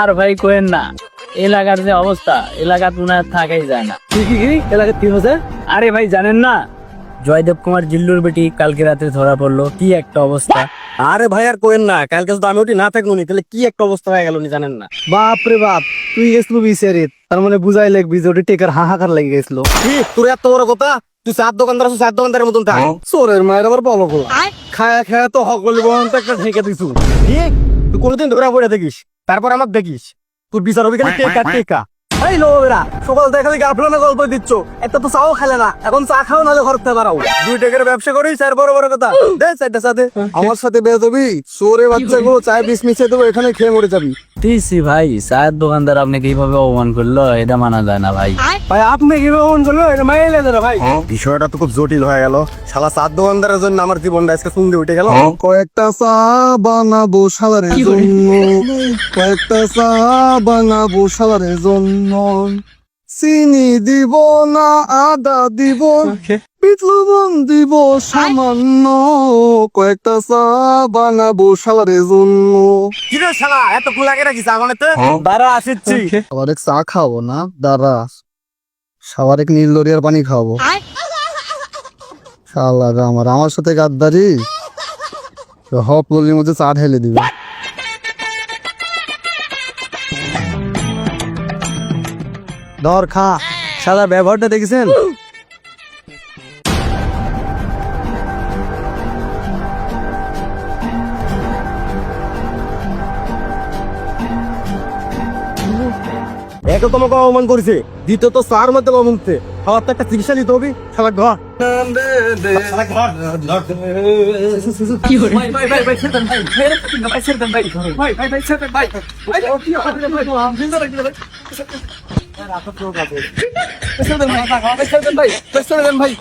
আর ভাই কোয়েন না। এলাকার যে অবস্থা এলাকা তুনার থাকাই যায় না। কি কি হয়েছে? আরে ভাই জানেন না? জয়দেব কুমার জিল্লুর বেটি কালকে রাতে ধরা পড়ল। কি একটা অবস্থা। আরে ভাই আর কোয়েন না। কালকে যদি আমি ওটি না থাকল নি তাহলে কি একটা অবস্থা হয়ে গেল নি জানেন না। বাপ রে বাপ তুই গেছিল বিচারিত তার মানে বুঝাই লাগবি যে ওটি টেকার হাহাকার লেগে গেছিল। কি? তোর এত বড় কথা? তুই চার দোকানদার আছো চার দোকানদারের মতন থাক। চোরের মায়ের আবার বলো গোলা। খায়া খায়া তো হকলি বহন একটা ঢেকে দিছু। ঠিক। তুই কোনোদিন ধরা পড়ে দেখিস তারপর আমার দেখিস। তোর বিচার অভিজ্ঞতা খালি টেকা টেকা। এই লোবেরা সকাল থেকে খালি গার্লফ্রেন্ডের গল্প দিচ্ছ। একটা তো চাও খেলে না। এখন চা খাও নালে ঘর থেকে বাড়াও দুই টাকার ব্যবসা করিস আর বড় বড় কথা। দে চারটা সাথে আমার সাথে বেয়ে যাবি চোরে বাচ্চা গো চায় বিষ মিশিয়ে দেবো এখানে খেয়ে মরে যাবি। দিছি ভাই চায়ের দোকানদার আপনাকে এইভাবে অপমান করল এটা মানা যায় না ভাই। ভাই আপনি কি মন করল এটা মাইলে দেবে ভাই। বিষয়টা তো খুব জটিল হয়ে গেল। শালা চার দোকানদারের জন্য আমার জীবনটা আজকে সুন্দর উঠে গেল। কয়েকটা চা বানাবো সালারের জন্য। কয়েকটা চা বানাবো সালারের জন্য। চিনি দিব না আদা দিব। পিতলবন দিব সামান্য। কয়েকটা চা বানাবো সালারের জন্য। কি রে শালা এত ফুল লাগে রাখিস আগুনেতে দাঁড়া এক চা খাব না দাঁড়া। সবার এক নীল দরিয়ার পানি খাব। শালা আমার আমার সাথে গাদ্দারি। হপ ললির মধ্যে চা ঢেলে দিবে। ধর খা। সাদা ব্যবহারটা দেখেছেন? এক তোমাকে অপমান করেছে। দ্বিতীয় তো চার মধ্যে অপমান করছে। খাওয়ার তো একটা চিকিৎসা নিতে হবে। শালা ঘর। ঘর ভাই